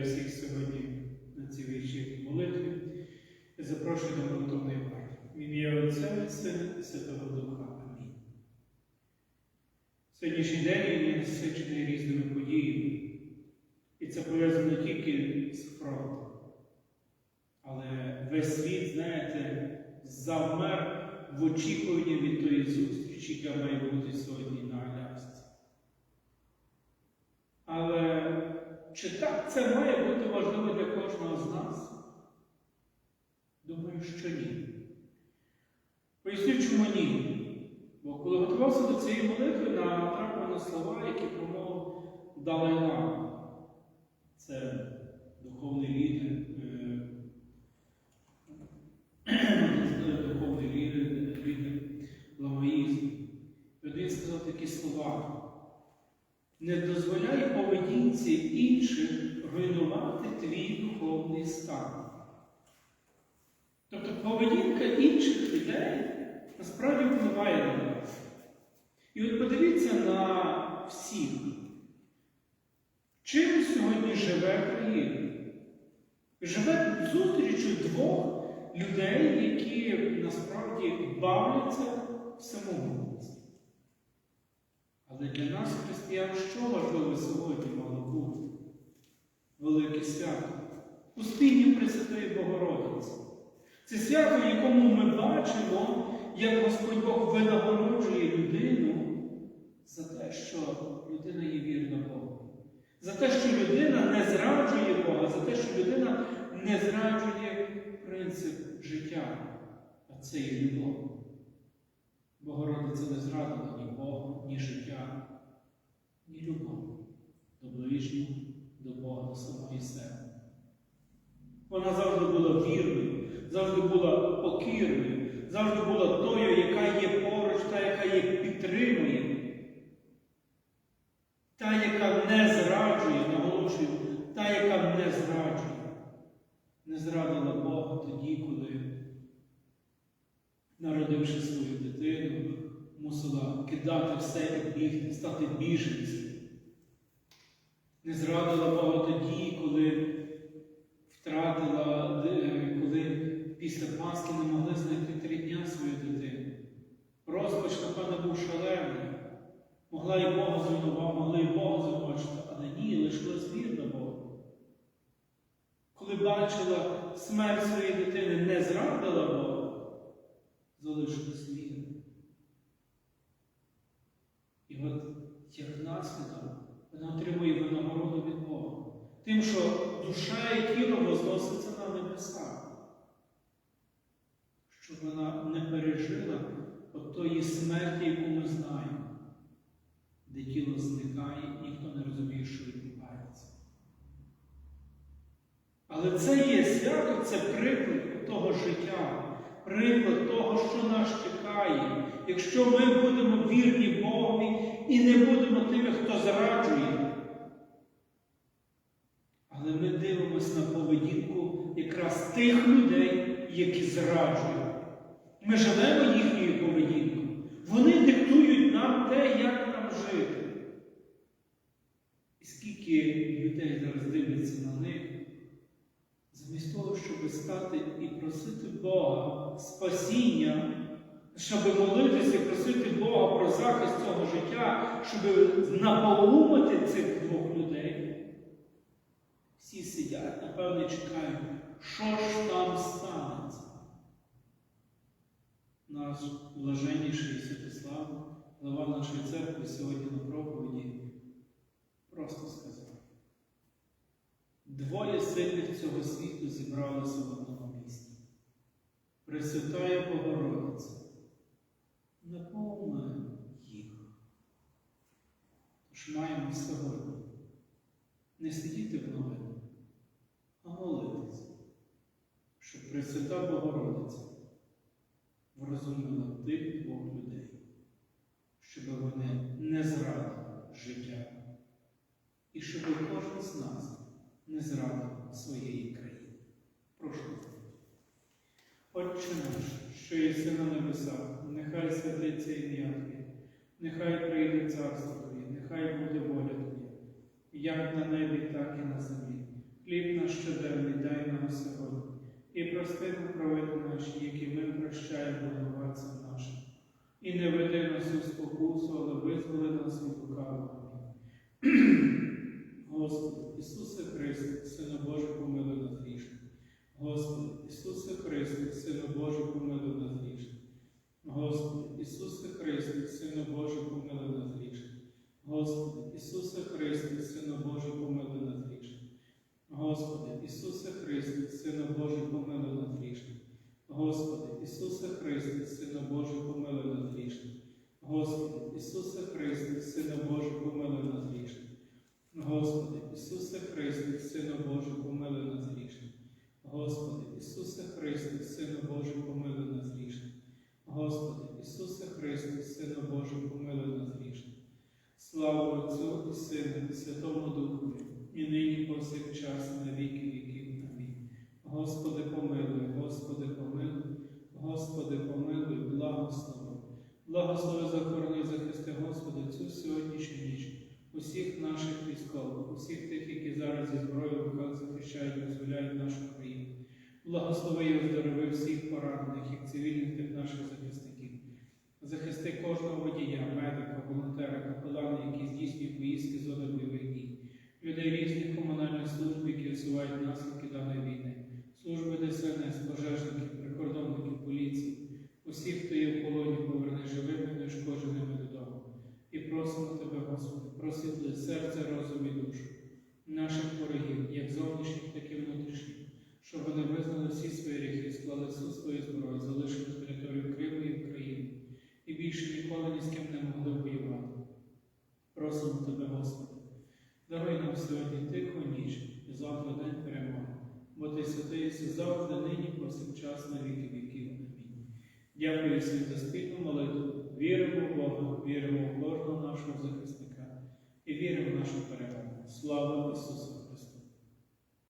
вітаю всіх сьогодні на цій вечірній молитві і запрошую до молитовної пари. В ім'я Отця і Сина і Святого Духа. Амінь. Сьогоднішній день є насичений різними подіями. І це пов'язано не тільки з фронтом. Але весь світ, знаєте, завмер в очікуванні від тої зустрічі, яка має бути сьогодні на Алясці. Але чи так це має бути важливо для кожного з нас? Думаю, що ні. Поясню, чому ні. Бо коли готувався до цієї молитви, натрапив на слова, які промовив Далай Лама. Це духовний лідер, е, духовний лідер, лідер ламаїзму. Він сказав такі слова. Не дозволяй поведінці інших руйнувати твій духовний стан. Тобто поведінка інших людей насправді впливає на нас. І от подивіться на всіх. Чим сьогодні живе країна? Живе зустрічю двох людей, які насправді бавляться в самогубстві. Але для нас, християн, що важливо сьогодні мало бути? Велике свято. Успіння Пресвятої Богородиці. Це свято, в якому ми бачимо, як Господь Бог винагороджує людину за те, що людина є вірна Богу. За те, що людина не зраджує Бога, за те, що людина не зраджує принцип життя, а це є любов. Богородиця не зрадила ні Бога, ні життя, ні любов до ближнього, до Бога, до самої себе. Вона завжди була вірною, завжди була покірною, завжди була тою, яка є поруч, та, яка їх підтримує, та, яка не зраджує, наголошую, та, яка не зраджує, не зрадила Бога тоді, коли, народивши свою дитину, мусила кидати все і бігти, стати біженцем. Не зрадила Бога тоді, коли втратила, е, коли після Пасхи не могли знайти три дня свою дитину. Розпач, напевно, був шалений. Могла і Бога звинувати, могли і Бога звинувачити, але ні, лишилась вірна Богу. Коли бачила смерть своєї дитини, не зрадила Бога, залишилась вірна. І от як наслідок вона отримує винагороду від Бога. Тим, що душа і тіло возноситься на небеса, щоб вона не пережила от тої смерті, яку ми знаємо, де тіло зникає, ніхто не розуміє, що відбувається. Але це є свято, це приклад того життя, приклад того, що нас чекає, якщо ми будемо вірні Богові і не будемо тими, хто зраджує. Але ми дивимося на поведінку якраз тих людей, які зраджують. Ми живемо їхньою поведінкою. Вони диктують нам те, як нам жити. І скільки людей зараз дивляться на них, замість того, щоб стати і просити Бога спасіння, щоб молитися і просити Бога про захист цього життя, щоб наполумити цих двох. Всі сидять, напевно, чекають, що ж там станеться. Наш блаженніший Святослав, глава нашої церкви, сьогодні на проповіді просто сказав. Двоє сильних цього світу зібралися в одному місці. Пресвятая Богородиця, наповни їх. Тож маємо сьогодні не сидіти в новинах, а молитися, щоб Пресвята Богородиця врозуміла тих двох людей, щоб вони не зрадили життя і щоб кожен з нас не зрадив своєї країни. Прошу. Отче наш, що єси на небесах, нехай святиться ім'я Твоє, нехай прийде царство Твоє, нехай буде воля Твоя, як на небі, так і на землі. Хліб наш щоденний дай нам сьогодні, і прости нам наші, які ми прощаємо винуватцям нашим. І не веди нас у спокусу, але визволи нас від лукавого. Господи, Ісусе Христе, Сина Божий, помилуй нас грішних. Господи, Ісусе Христе, Сина Божий, помилуй нас грішних. Господи, Ісусе Христе, Сина Божий, помилуй нас грішних. Господи, Ісусе Христе, Сина Божий, помилуй нас. Господи, Ісусе Христе, Сина Божий, помилуй нас грішних. Господи, Ісусе Христе, Сина Божий, помилуй нас грішних. Господи, Ісусе Христе, Сина Божий, помилуй нас грішних. Господи, Ісусе Христе, Сина Божий, помилуй нас грішних. Господи, Ісусе Христе, Сина Божий, помилуй нас грішних. Господи, Ісусе Христе, Сина Божий, помилуй нас грішних. Слава Отцю і Сину, і Святому Духу, і нині повсякчас, на віки віків. Амінь. Господи, помилуй, Господи, помилуй, Господи, помилуй, благослови. Благослови захорони захисти, Господи, цю сьогоднішню ніч, усіх наших військових, усіх тих, які зараз зі зброєю в руках захищають і визволяють нашу країну. Благослови і оздорови всіх поранених, як цивільних, і наших захисників. Захисти кожного водія, медика, волонтера, капелана, які здійснюють поїздки зони бойових людей різних комунальних служб, які усувають наслідки даної війни, служби ДСНС, пожежників, прикордонників, поліції, усіх, хто є в полоні, поверни живими, неушкодженими додому. І просимо Тебе, Господи, просвітли серце, розум і душу наших ворогів, як зовнішніх, так і внутрішніх, щоб вони визнали всі свої гріхи, склали всю свою зброю, залишили територію Криму і України, і більше ніколи ні з ким не могли воювати. Просимо Тебе, Господи, нам сьогодні тиху ніч і завтра день перемоги, бо Ти святий завжди, нині, повсякчас, на віки віків. Дякую всім за спільну молитву. Віримо в Бога, віримо в кожного нашого захисника і віримо в нашу перемогу. Слава Ісусу!